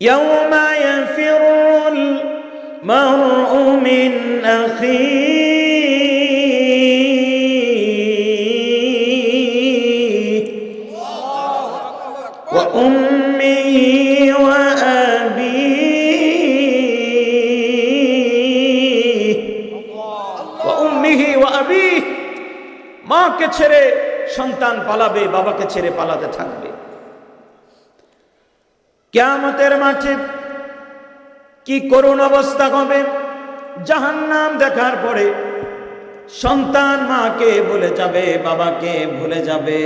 يوم يفر المرء من أخيه وأمه وأبيه وأمه وأبيه মাকে ছেড়ে সন্তান পালাবে বাবাকে ছেড়ে পালাতে থাকবে কেয়ামতের মাঠে কি করুণ অবস্থা হবে? জাহান্নাম দেখার পরে সন্তান মাকে ভুলে যাবে, বাবাকে ভুলে যাবে।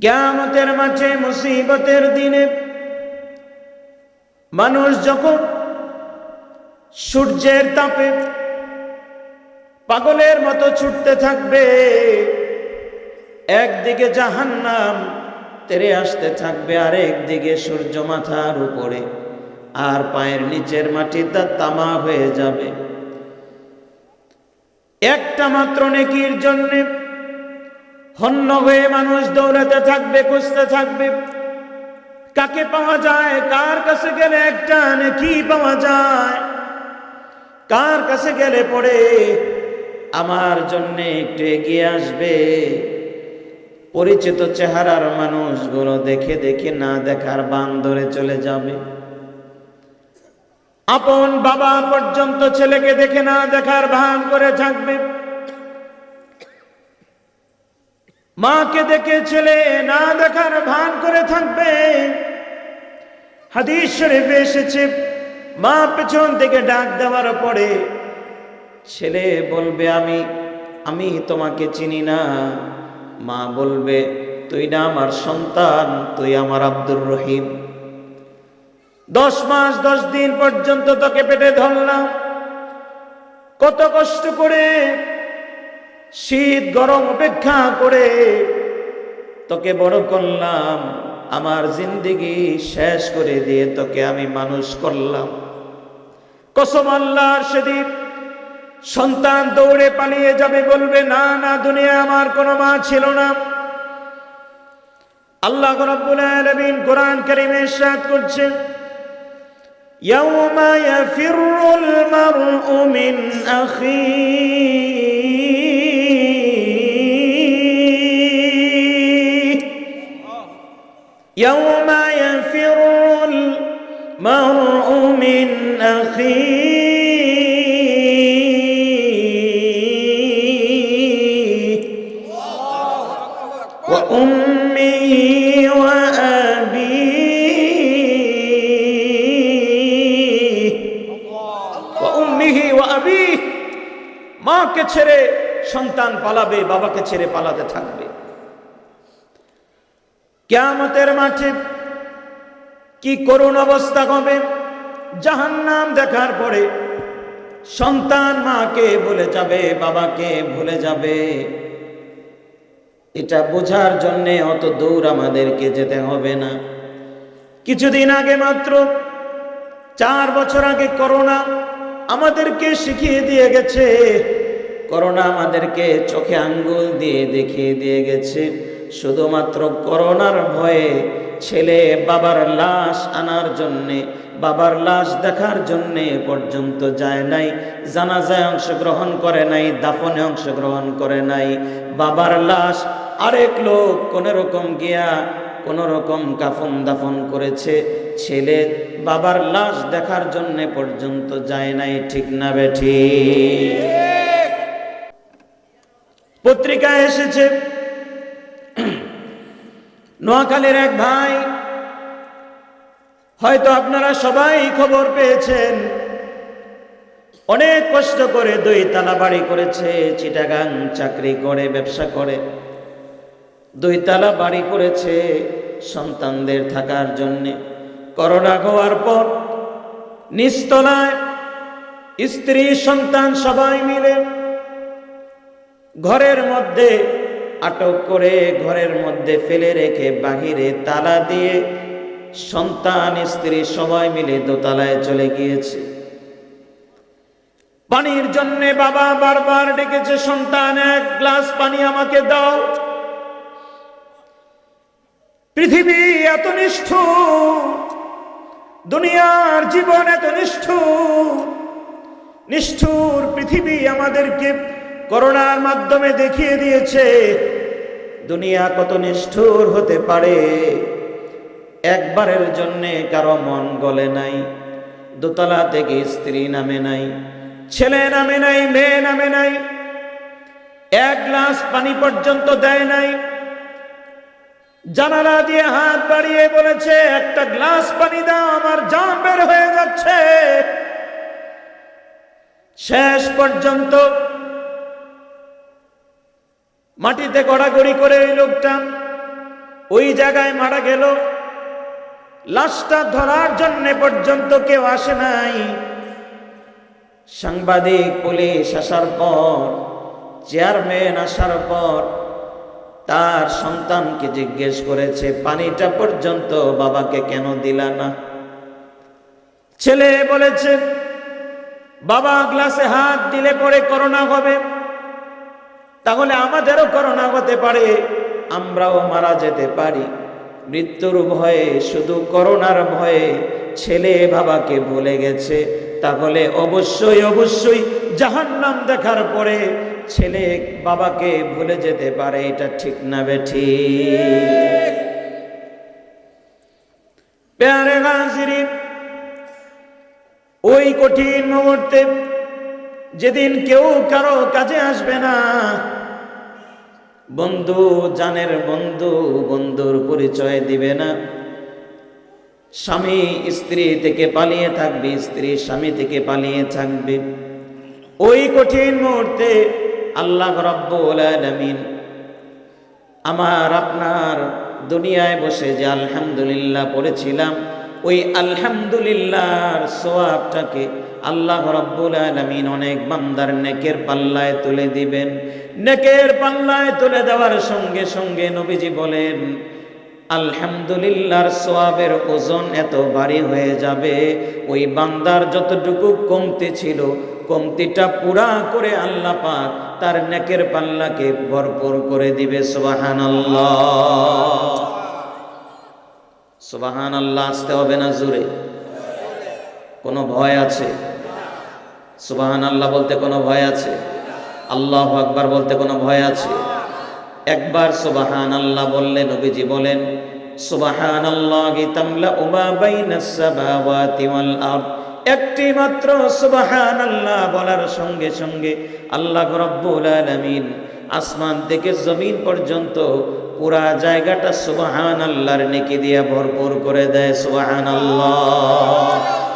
কেয়ামতের মাঠে মুসিবতের দিনে মানুষ যখন সূর্যের তাপে পাগলের মতো ছুটতে থাকবে। একদিকে জাহান্নাম তেরে আসতে থাকবে আর একদিকে সূর্য মাথার উপরে, আর পায়ের নিচের মাটি তা তামা হয়ে যাবে। একটা মাত্র নেকির জন্য হন্য হয়ে মানুষ দৌড়াতে থাকবে, খুঁজতে থাকবে। কাকে পাওয়া যায়? কার কাছে গেলে একটা নেকি পাওয়া যায়? কার কাছে গেলে পড়ে আমার জন্য একটু এগিয়ে আসবে। পরিচিত চেহারার মানুষগুলো দেখে দেখে না দেখার বান ধরে চলে যাবে। আপন বাবা পর্যন্ত ছেলেকে দেখে না দেখার ভান করে থাকবে। মাকে দেখে ছেলে না দেখার ভান করে থাকবে। হাদিস শরীফে এসেছে, মা পেছন থেকে ডাক দেওয়ার পরে ছেলে বলবে আমি আমি তোমাকে চিনি না। মা বলবে, তুই না আমার সন্তান, তুই আমার আব্দুর রহিম। দশ মাস, দশ দিন পর্যন্ত তোকে পেটে ধরলাম। কত কষ্ট করে, শীত গরম উপেক্ষা করে তোকে বড় করলাম। আমার জিন্দিগি শেষ করে দিয়ে তোকে আমি মানুষ করলাম। কসম আল্লাহর সেদিন সন্তান দৌড়ে পালিয়ে যাবে বলবে, না না, দুনিয়া আমার কোনো মা ছিল না। আল্লাহ রব্বুল কোরআন করিমে ইরশাদ করছেন, ইয়াউমা ইয়াফিরুল মারউ মিন আখি। মিন আখি। মাকে ছেড়ে সন্তান পালাবে, বাবাকে ছেড়ে পালাতে থাকবে। কেয়ামতের মাঠে কি করুণ অবস্থা হবে? জাহান্নাম দেখার পরে সন্তান মাকে ভুলে যাবে, বাবাকে ভুলে যাবে। এটা বোঝার জন্যে অত দূর আমাদেরকে যেতে হবে না। কিছুদিন আগে মাত্র চার বছর আগে করোনা আমাদেরকে শিখিয়ে দিয়ে গেছে করোনা আমাদেরকে চোখে আঙ্গুল দিয়ে দেখিয়ে দিয়ে গেছে। শুধুমাত্র করোনার ভয়ে ছেলে বাবার লাশ আনার জন্যে, বাবার লাশ দেখার জন্যে পর্যন্ত যায় নাই। জানাজায় অংশগ্রহণ করে নাই, দাফনে অংশগ্রহণ করে নাই। বাবার লাশ আরেক লোক কোন রকম গিয়া কোন রকম কাফন দাফন করেছে। ছেলে বাবার লাশ দেখার জন্যে পর্যন্ত যায় নাই, ঠিক না বেঠি পত্রিকায় এসেছে। নোয়াখালীর এক ভাই, হয়তো আপনারা সবাই খবর পেয়েছেন, অনেক কষ্ট করে দুই তালা বাড়ি করেছে, চিটাগাং চাকরি করে, ব্যবসা করে। দুই তালা বাড়ি করেছে সন্তানদের থাকার জন্যে। করোনা হওয়ার পর নিস্তলায় স্ত্রী সন্তান সবাই মিলে ঘরের মধ্যে আটক করে ঘরের মধ্যে ফেলে রেখে বাহিরে তালা দিয়ে সন্তান, স্ত্রী সবাই মিলে দোতলায় চলে গিয়েছে। পানির জন্য বাবা বারবার ডেকেছে, সন্তান, এক গ্লাস পানি আমাকে দাও। পৃথিবী এত নিষ্ঠুর, দুনিয়ার জীবন এত নিষ্ঠুর নিষ্ঠুর পৃথিবী আমাদেরকে করোনার মাধ্যমে দেখিয়ে দিয়েছে, দুনিয়া কত নিষ্ঠুর হতে পারে। একবারের জন্যে কারও মন গলে নাই, দোতলা থেকে স্ত্রী নামে নাই, ছেলে নামে নাই, মেয়ে নামে নাই, এক গ্লাস পানি পর্যন্ত দেয় নাই। জানালা দিয়ে হাত বাড়িয়ে বলেছে, একটা গ্লাস পানি দাও, আমার জান বের হয়ে যাচ্ছে। শেষ পর্যন্ত মাটিতে গড়াগড়ি করে ওই লোকটা ওই জায়গায় মারা গেল। লাশটা ধরার জন্য পর্যন্ত কেউ আসে নাই। সাংবাদিক, পুলিশ আসার পর, চেয়ারম্যান আসার পর তার সন্তানকে জিজ্ঞেস করেছে, পানিটা পর্যন্ত বাবাকে কেন দিলা না? ছেলে বলেছে, বাবা গ্লাসে হাত দিলে পরে করোনা হবে। তাহলে আমাদেরও করোনা হতে পারে। আমরাও মারা যেতে পারি। মৃত্যুর ভয়ে, শুধু করোনার ভয়ে ছেলে বাবাকে ভুলে গেছে। তাহলে অবশ্যই অবশ্যই জাহান্নাম দেখার পরে ছেলে বাবাকে ভুলে যেতে পারে, এটা ঠিক না বেঠি প্যারে ওই কঠিন মুহূর্তে যেদিন কেউ কারও কাজে আসবে না। বন্ধু, জানের বন্ধু, বন্ধুর পরিচয় দিবে না। স্বামী স্ত্রী থেকে পালিয়ে থাকবে, স্ত্রী স্বামী থেকে পালিয়ে থাকবে। ওই কঠিন মুহূর্তে আল্লাহ রব্বুল আমার আপনার দুনিয়ায় বসে যে আলহামদুলিল্লাহ পড়েছিলাম, ওই আলহামদুলিল্লাহর সোয়াবটাকে আল্লাহ রব্বুল আলমিন অনেক বান্দার নেকের পাল্লায় তুলে দিবেন। নেকের পাল্লায় তুলে দেওয়ার সঙ্গে সঙ্গে নবীজি বলেন, আলহামদুলিল্লাহর সোয়াবের ওজন এত ভারী হয়ে যাবে। ওই বান্দার যতটুকু কমতি ছিল, কমতিটা পুরা করে আল্লাহ পাক তার নেকের পাল্লাকে ভরপুর করে দিবে। সোবাহান আল্লাহ সোবাহান আল্লাহ আসতে হবে না জোরে। কোনো ভয় আছে? সুবাহান আল্লাহ বলতে কোনো ভয় আছে? আল্লাহ আকবার বলতে কোনো ভয় আছে? একবার সুবাহান আল্লাহ বললেন নবীজি বলেন সুবাহান আল্লাহ তামলা উমা বাইনাস ওয়াল আরদ। একটি মাত্র সুবাহান আল্লাহ বলার সঙ্গে সঙ্গে আল্লাহ রব্বুল আলামিন আসমান থেকে জমিন পর্যন্ত পুরা জায়গাটা সুবাহান আল্লাহর নেকি দিয়ে ভরপুর করে দেয় সুবাহান আল্লাহ